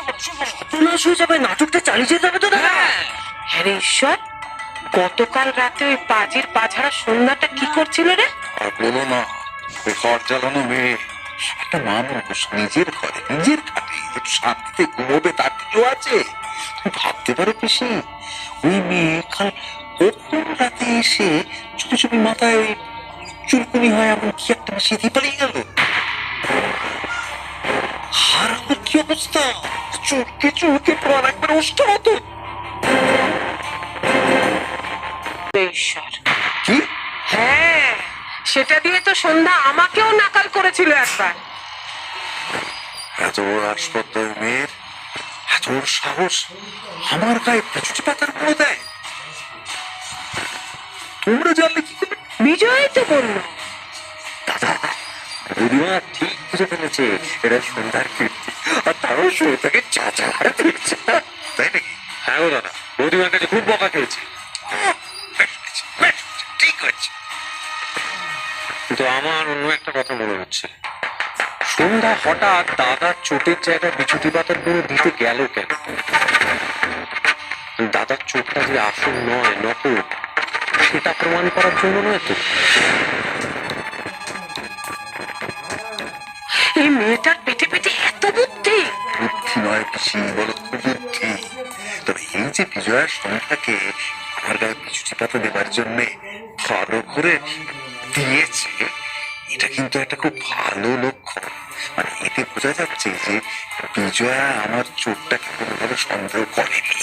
সর্বনাশ হয়ে যাবে নাটকটা চালিয়ে যেতে হবে তো দাদা? হ্যাঁ। রে ঈশ্বর গতকাল রাতে ওই পাজির পাঝাড়া সন্ধ্যাটা কি করছিল রে? আর বলো না ওই ঘর জ্বালানো মেয়ে। একটা মানুষ নিজের ঘরে নিজের খাটে শান্তিতে ঘুমোবে তার কেউ আছে। ভাবতে পারো পিসি ওই মেয়ে কাল কখন রাতে এসে চুপি চুপি মাথায় ওই চুলকুনি হয় এমন কি একটা মিশিয়ে দিয়ে পালিয়ে গেল? আর আমার কি অবস্থা? চুলকে চুলকে প্রাণ একবার উষ্ঠ মতো ঈশ্বর। কি? হ্যাঁ সেটা দিয়ে তো সন্ধ্যা আমাকেও নাকাল করেছিল একবার। এত বড় হাসপাতাল মেয়ের এত বড় সাহস আমার গায়ে পেছুটি পাতার গুঁড়ো দেয়। তোমরা জানলে কি করে? বিজয় তো বলল। দাদা বুড়িমা ঠিক বুঝে ফেলেছে এটা সন্ধ্যার কীর্তি আর তারও শুরু থেকে চাচা হারে ফিরছে তাই নাকি? হ্যাঁ গো দাদা বৌদিমার কাছে খুব বকা খেয়েছে। হয়েছে, ঠিক হচ্ছে কিন্তু আমার অন্য একটা কথা মনে হচ্ছে। সন্ধ্যা হঠাৎ দাদার চোটের জায়গায় বিছুটি পাতার গুঁড়ো দিতে গেল কেন? দাদার চোটটা যে আসল নয় নকল সেটা প্রমাণ করার জন্য নয় তো? বুদ্ধি তবে এই যে বিজয়ার সন্ধ্যাকে আমার গায়ে পিছুটি পাতা দেবার জন্য ভালো করে দিয়েছে এটা কিন্তু একটা খুব ভালো লক্ষণ মানে এতে বোঝা যাচ্ছে যে বিজয়া আমার চোটটাকে কোনোভাবে সন্দেহ করেনি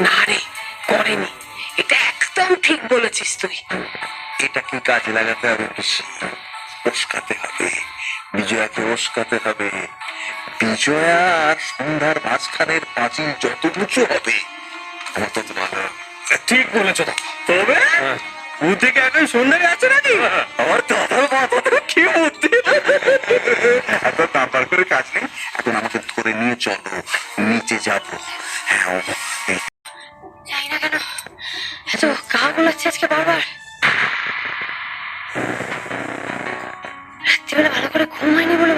না রে করেনি এটা একদম ঠিক বলেছিস তুই এটাকে কাজে লাগাতে হবে? বেশি উস্কাতে হবে। বিজয়াকে উস্কাতে হবে। বিজয়া আর সন্ধ্যার মাঝখানের পাঁচিল যত উঁচু হবে আমার তত ভালো ঠিক বলেছ তবে বুদ্ধি কি এখন সুন্দরী আছে নাকি? আমার দাদার কি বুদ্ধি? এত করে কাজ নেই। এখন আমাকে ধরে নিয়ে চলো। নিচে যাব। হ্যাঁ জানি না কেন এত গা গোলাচ্ছে আজকে বারবার। রাত্রিবেলা ভালো করে ঘুম হয়নি বলে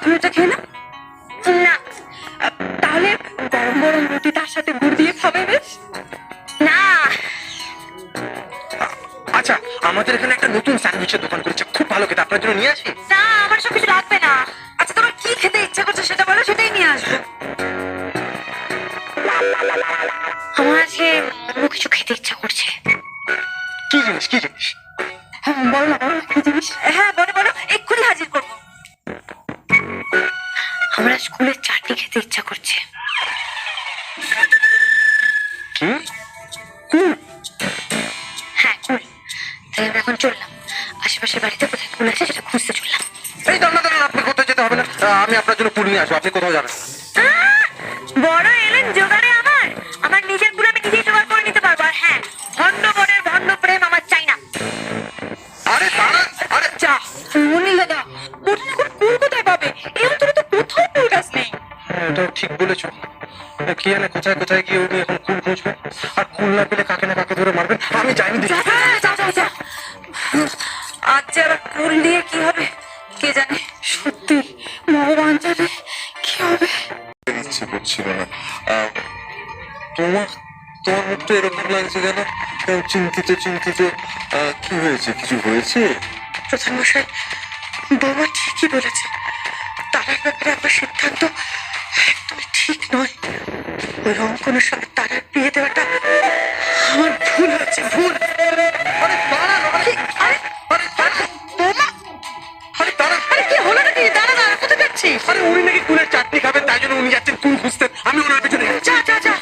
তুমি এটা খেয়ে না। না। তাহলে গরম গরম রুটি তার সাথে গুড় দিয়ে খাবে বেশ? না। আচ্ছা আমাদের এখানে একটা নতুন স্যান্ডউইচের দোকান করেছে খুব ভালো খেতে। আপনার জন্য নিয়ে আসি? না আমার সব কিছু লাগবে না। আচ্ছা তোমার কি খেতে ইচ্ছা করছে সেটা বলো সেটাই নিয়ে আসব। আমার আজকে অন্য কিছু খেতে ইচ্ছা করছে। কি জিনিস কি জিনিস? হ্যাঁ বলো না বলো কি জিনিস? হ্যাঁ খেতে ইচ্ছা করছে। হ্যাঁ তাই আমি এখন চললাম। আশেপাশের বাড়িতে কোথায় কুল আছে সেটা খুঁজতে চললাম। এই দাঁড়ান দাঁড়ান আপনি কোথাও যেতে হবে না। আমি আপনার জন্য পুল নিয়ে আসব। আপনি কোথাও যাবেন। বড় ঠিক বলেছ। কি জানে কোথায় কোথায় গিয়ে উনি এখন কুল খুঁজবে। আর কুল না পেলে কাকে না কাকে ধরে মারবেন আমি যাইনি দেখি। আজ যে আবার কুল নিয়ে কি হবে কে জানে? সত্যি ভগবান জানে কি হবে। ইচ্ছে করছিল না। তোমার তোমার মুখটা এরকম লাগছে কেন? চিন্তিত চিন্তিত আহ, কি হয়েছে? কিছু হয়েছে? প্রধান মশাই বৌমা ঠিকই বলেছে। তারার ব্যাপারে আমার সিদ্ধান্ত একদমই ঠিক নয়। ওই অঙ্কনের সঙ্গে তারার বিয়ে দেওয়াটা আমার ভুল হয়েছে ভুল। আরে উনি নাকি কুলের চাটনি খাবেন তাই জন্য উনি যাচ্ছেন কুল খুঁজতেন আমি ওনার পেছনে যা যা যা।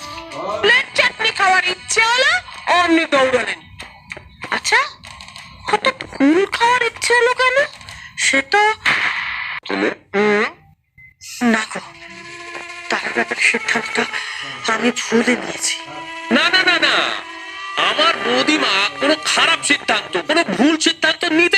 প্লেট চাটনি খাওয়ার ইচ্ছে হলো? অমনি দৌড়ালেন আচ্ছা হঠাৎ কুল খাওয়ার ইচ্ছে হলো কেন? সে তো না গো। ব্যাপারে সিদ্ধান্ত আমি ভুলে নিয়েছি না না না না। আমার বৌদিমা কোনো খারাপ সিদ্ধান্ত, কোনো ভুল সিদ্ধান্ত নিতেই